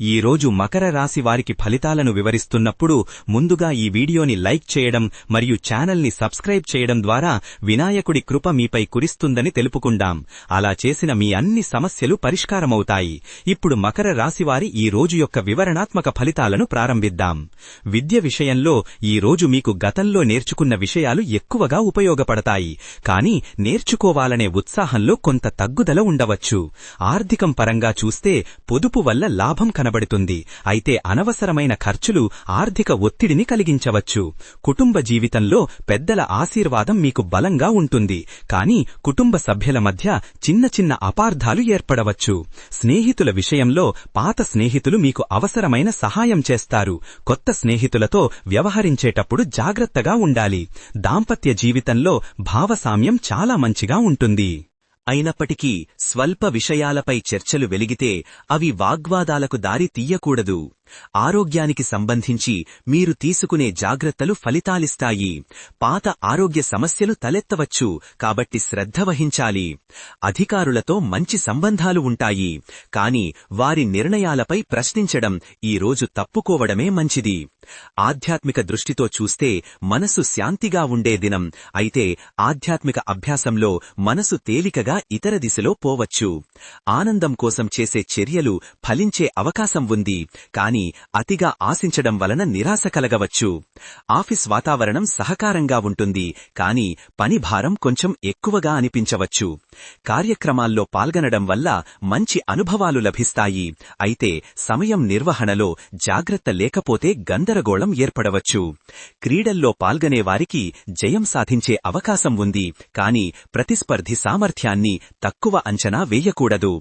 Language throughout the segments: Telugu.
ఈ రోజు మకర రాశి వారికి ఫలితాలను వివరిస్తున్నప్పుడు ముందుగా ఈ వీడియోని లైక్ చేయడం మరియు ఛానల్ని సబ్స్క్రైబ్ చేయడం ద్వారా వినాయకుడి కృప మీపై కురిస్తుందని తెలుపుకుందాం అలా చేసిన మీ అన్ని సమస్యలు పరిష్కారమవుతాయి. ఇప్పుడు మకర రాశివారి ఈ రోజు యొక్క వివరణాత్మక ఫలితాలను ప్రారంభిద్దాం. విద్య విషయంలో ఈ రోజు మీకు గతంలో నేర్చుకున్న విషయాలు ఎక్కువగా ఉపయోగపడతాయి. కానీ నేర్చుకోవాలనే ఉత్సాహంలో కొంత తగ్గుదల ఉండవచ్చు. ఆర్థికం పరంగా చూస్తే పొదుపు వల్ల లాభం కనబడుతుంది. అయితే అనవసరమైన ఖర్చులు ఆర్థిక ఒత్తిడిని కలిగించవచ్చు. కుటుంబ జీవితంలో పెద్దల ఆశీర్వాదం మీకు బలంగా ఉంటుంది. కానీ కుటుంబ సభ్యుల మధ్య చిన్న చిన్న అపార్థాలు ఏర్పడవచ్చు. స్నేహితుల విషయంలో పాత స్నేహితులు మీకు అవసరమైన సహాయం చేస్తారు. కొత్త స్నేహితులతో వ్యవహరించేటప్పుడు జాగ్రత్తగా ఉండాలి. దాంపత్య జీవితంలో భావసామ్యం చాలా మంచిగా ఉంటుంది. అయినప్పటికీ స్వల్ప విషయాలపై చర్చలు వెలిగితే అవి వాగ్వాదాలకు దారి తీయకూడదు. ఆరోగ్యానికి సంబంధించి మీరు తీసుకునే జాగ్రత్తలు ఫలితాలిస్తాయి. పాత ఆరోగ్య సమస్యలు తలెత్తవచ్చు కాబట్టి శ్రద్ధ వహించాలి. అధికారులతో మంచి సంబంధాలు ఉంటాయి. కాని వారి నిర్ణయాలపై ప్రశ్నించడం ఈరోజు తప్పుకోవడమే మంచిది. ఆధ్యాత్మిక దృష్టితో చూస్తే మనసు శాంతిగా ఉండే దినం. అయితే ఆధ్యాత్మిక అభ్యాసంలో మనసు తేలికగా ఇతర దిశలో పోవచ్చు. ఆనందం కోసం చేసే చర్యలు ఫలించే అవకాశం ఉంది. కాని అతిగా ఆశించడం వలన నిరాశ కలగవచ్చు. ఆఫీస్ వాతావరణం సహకారంగా ఉంటుంది కాని పని భారం కొంచెం ఎక్కువగా అనిపించవచ్చు. కార్యక్రమాల్లో పాల్గొనడం వల్ల మంచి అనుభవాలు లభిస్తాయి. అయితే సమయం నిర్వహణలో జాగ్రత్త లేకపోతే గందరగోళం ఏర్పడవచ్చు. క్రీడల్లో పాల్గొనేవారికి జయం సాధించే అవకాశం ఉంది కాని ప్రతిస్పర్ధి సామర్థ్యాన్ని తక్కువ అంచనా వేయకూడదు.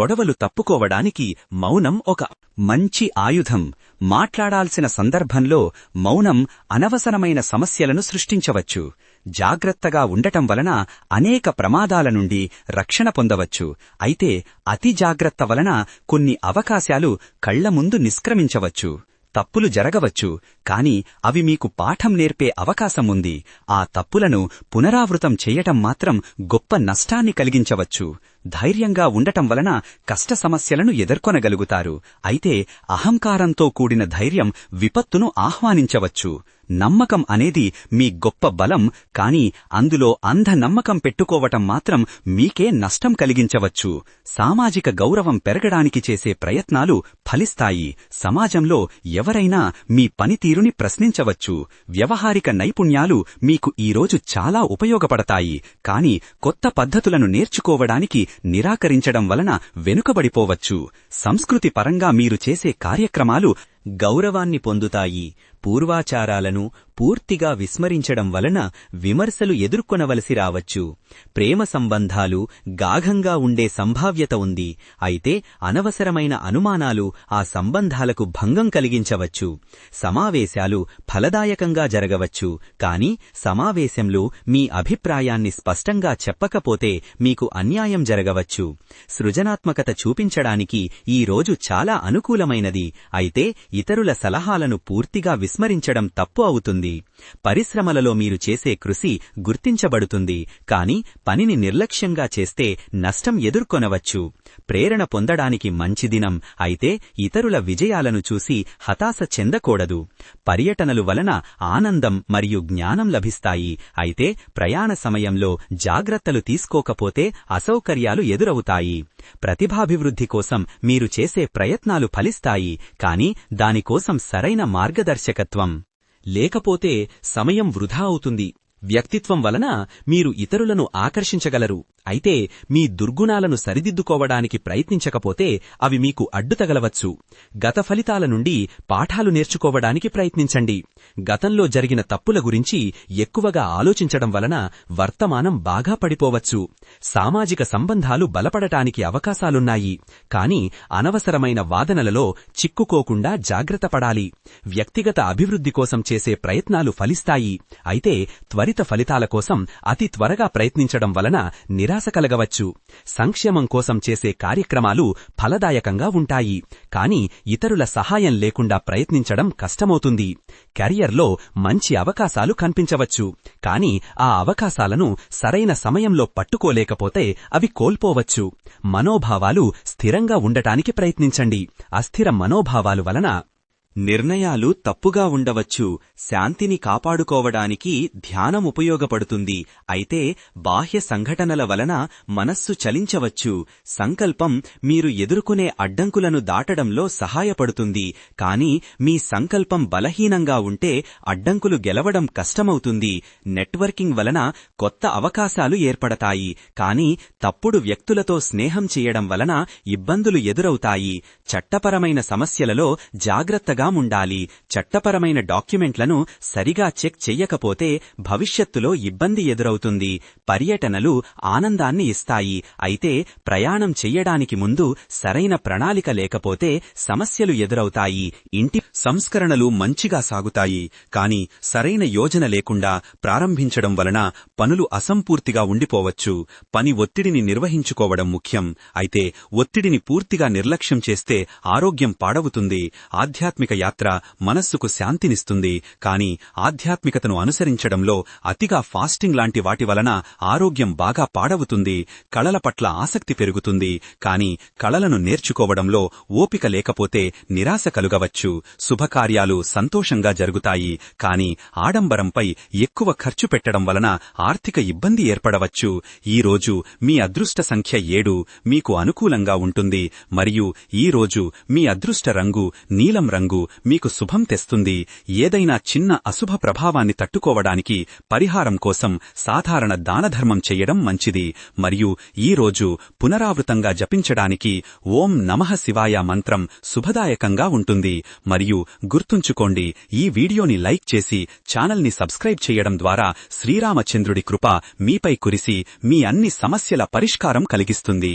గొడవలు తప్పుకోవడానికి మౌనం ఒక మంచి ఆయుధం మాట్లాడాల్సిన సందర్భంలో మౌనం అనవసరమైన సమస్యలను సృష్టించవచ్చు. జాగ్రత్తగా ఉండటం వలన అనేక ప్రమాదాల నుండి రక్షణ పొందవచ్చు. అయితే అతి జాగ్రత్త వలన కొన్ని అవకాశాలు కళ్ళ ముందు నిష్క్రమించవచ్చు. తప్పులు జరగవచ్చు. కాని అవి మీకు పాఠం నేర్పే అవకాశం ఉంది. ఆ తప్పులను పునరావృతం చేయటం మాత్రం గొప్ప నష్టాన్ని కలిగించవచ్చు. ధైర్యంగా ఉండటం వలన కష్ట సమస్యలను ఎదుర్కొనగలుగుతారు. అయితే అహంకారంతో కూడిన ధైర్యం విపత్తును ఆహ్వానించవచ్చు. నమ్మకం అనేది మీ గొప్ప బలం కాని అందులో అంధ నమ్మకం పెట్టుకోవటం మాత్రం మీకే నష్టం కలిగించవచ్చు. సామాజిక గౌరవం పెరగడానికి చేసే ప్రయత్నాలు ఫలిస్తాయి. సమాజంలో ఎవరైనా మీ పనితీరుని ప్రశ్నించవచ్చు. వ్యవహారిక నైపుణ్యాలు మీకు ఈరోజు చాలా ఉపయోగపడతాయి. కాని కొత్త పద్ధతులను నేర్చుకోవడానికి నిరాకరించడం వలన వెనుకబడిపోవచ్చు. సంస్కృతి పరంగా మీరు చేసే కార్యక్రమాలు గౌరవాన్ని పొందుతాయి. పూర్వాచారాలను పూర్తిగా విస్మరించడం వలన విమర్శలు ఎదుర్కొనవలసి రావచ్చు. ప్రేమ సంబంధాలు గాఘంగా ఉండే సంభావ్యత ఉంది. అయితే అనవసరమైన అనుమానాలు ఆ సంబంధాలకు భంగం కలిగించవచ్చు. సమావేశాలు ఫలదాయకంగా జరగవచ్చు. కాని సమావేశంలో మీ అభిప్రాయాన్ని స్పష్టంగా చెప్పకపోతే మీకు అన్యాయం జరగవచ్చు. సృజనాత్మకత చూపించడానికి ఈ రోజు చాలా అనుకూలమైనది. అయితే ఇతరుల సలహాలను పూర్తిగా విస్మరించడం తప్పు అవుతుంది. పరిశ్రమలలో మీరు చేసే కృషి గుర్తించబడుతుంది. కాని పనిని నిర్లక్ష్యంగా చేస్తే నష్టం ఎదుర్కొనవచ్చు. ప్రేరణ పొందడానికి మంచి దినం. అయితే ఇతరుల విజయాలను చూసి హతాశ చెందకూడదు. పర్యటనలు వలన ఆనందం మరియు జ్ఞానం లభిస్తాయి. అయితే ప్రయాణ సమయంలో జాగ్రత్తలు తీసుకోకపోతే అసౌకర్యాలు ఎదురవుతాయి. ప్రతిభాభివృద్ధి కోసం మీరు చేసే ప్రయత్నాలు ఫలిస్తాయి కాని దానికోసం సరైన మార్గదర్శకత్వం. లేకపోతే సమయం వృధా అవుతుంది. వ్యక్తిత్వం వలన మీరు ఇతరులను ఆకర్షించగలరు. అయితే మీ దుర్గుణాలను సరిదిద్దుకోవడానికి ప్రయత్నించకపోతే అవి మీకు అడ్డుతగలవచ్చు గత ఫలితాల నుండి పాఠాలు నేర్చుకోవడానికి ప్రయత్నించండి. గతంలో జరిగిన తప్పుల గురించి ఎక్కువగా ఆలోచించడం వలన వర్తమానం బాగా పడిపోవచ్చు. సామాజిక సంబంధాలు బలపడటానికి అవకాశాలున్నాయి. కాని అనవసరమైన వాదనలలో చిక్కుకోకుండా జాగ్రత్త పడాలి. వ్యక్తిగత అభివృద్ధి కోసం చేసే ప్రయత్నాలు ఫలిస్తాయి. అయితే త్వరిత ఫలితాల కోసం అతి త్వరగా ప్రయత్నించడం వలన నిరా నిరాశ కలగవచ్చు. సంక్షేమం కోసం చేసే కార్యక్రమాలు ఫలదాయకంగా ఉంటాయి. కాని ఇతరుల సహాయం లేకుండా ప్రయత్నించడం కష్టమవుతుంది. కెరియర్లో మంచి అవకాశాలు కనిపించవచ్చు. కాని ఆ అవకాశాలను సరైన సమయంలో పట్టుకోలేకపోతే అవి కోల్పోవచ్చు. మనోభావాలు స్థిరంగా ఉండటానికి ప్రయత్నించండి. అస్థిర మనోభావాలు వలన నిర్ణయాలు తప్పుగా ఉండవచ్చు. శాంతిని కాపాడుకోవడానికి ధ్యానం ఉపయోగపడుతుంది. అయితే బాహ్య సంఘటనల వలన మనస్సు చలించవచ్చు. సంకల్పం మీరు ఎదుర్కొనే అడ్డంకులను దాటడంలో సహాయపడుతుంది. కాని మీ సంకల్పం బలహీనంగా ఉంటే అడ్డంకులు గెలవడం కష్టమవుతుంది. నెట్వర్కింగ్ వలన కొత్త అవకాశాలు ఏర్పడతాయి. కాని తప్పుడు వ్యక్తులతో స్నేహం చేయడం వలన ఇబ్బందులు ఎదురవుతాయి. చట్టపరమైన సమస్యలలో జాగ్రత్తగా ఉండాలి చట్టపరమైన డాక్యుమెంట్లను సరిగా చెక్ చెయ్యకపోతే భవిష్యత్తులో ఇబ్బంది ఎదురవుతుంది. పర్యటనలు ఆనందాన్ని ఇస్తాయి. అయితే ప్రయాణం చెయ్యడానికి ముందు సరైన ప్రణాళిక లేకపోతే సమస్యలు ఎదురవుతాయి. ఇంటి సంస్కరణలు మంచిగా సాగుతాయి. కాని సరైన యోజన లేకుండా ప్రారంభించడం వలన పనులు అసంపూర్తిగా ఉండిపోవచ్చు. పని ఒత్తిడిని నిర్వహించుకోవడం ముఖ్యం. అయితే ఒత్తిడిని పూర్తిగా నిర్లక్ష్యం చేస్తే ఆరోగ్యం పాడవుతుంది. ఆధ్యాత్మిక యాత్ర మనస్సుకు శాంతినిస్తుంది. కాని ఆధ్యాత్మికతను అనుసరించడంలో అతిగా ఫాస్టింగ్ లాంటి వాటి వలన ఆరోగ్యం బాగా పాడవుతుంది కళల పట్ల ఆసక్తి పెరుగుతుంది. కాని కళలను నేర్చుకోవడంలో ఓపిక లేకపోతే నిరాశ కలుగవచ్చు. శుభకార్యాలు సంతోషంగా జరుగుతాయి. కాని ఆడంబరంపై ఎక్కువ ఖర్చు పెట్టడం వలన ఆర్థిక ఇబ్బంది ఏర్పడవచ్చు. ఈ రోజు మీ అదృష్ట సంఖ్య ఏడు మీకు అనుకూలంగా ఉంటుంది. మరియు ఈ రోజు మీ అదృష్ట రంగు నీలం రంగు. మీకు శుభం తెస్తుంది. ఏదైనా చిన్న అశుభ ప్రభావాన్ని తట్టుకోవడానికి పరిహారం కోసం సాధారణ దానధర్మం చెయ్యడం మంచిది. మరియు ఈ రోజు పునరావృతంగా జపించడానికి ఓం నమః శివాయ మంత్రం శుభదాయకంగా ఉంటుంది. మరియు గుర్తుంచుకోండి ఈ వీడియోని లైక్ చేసి ఛానల్ని సబ్స్క్రైబ్ చేయడం ద్వారా శ్రీరామచంద్రుడి కృప మీపై కురిసి మీ అన్ని సమస్యల పరిష్కారం కలిగిస్తుంది.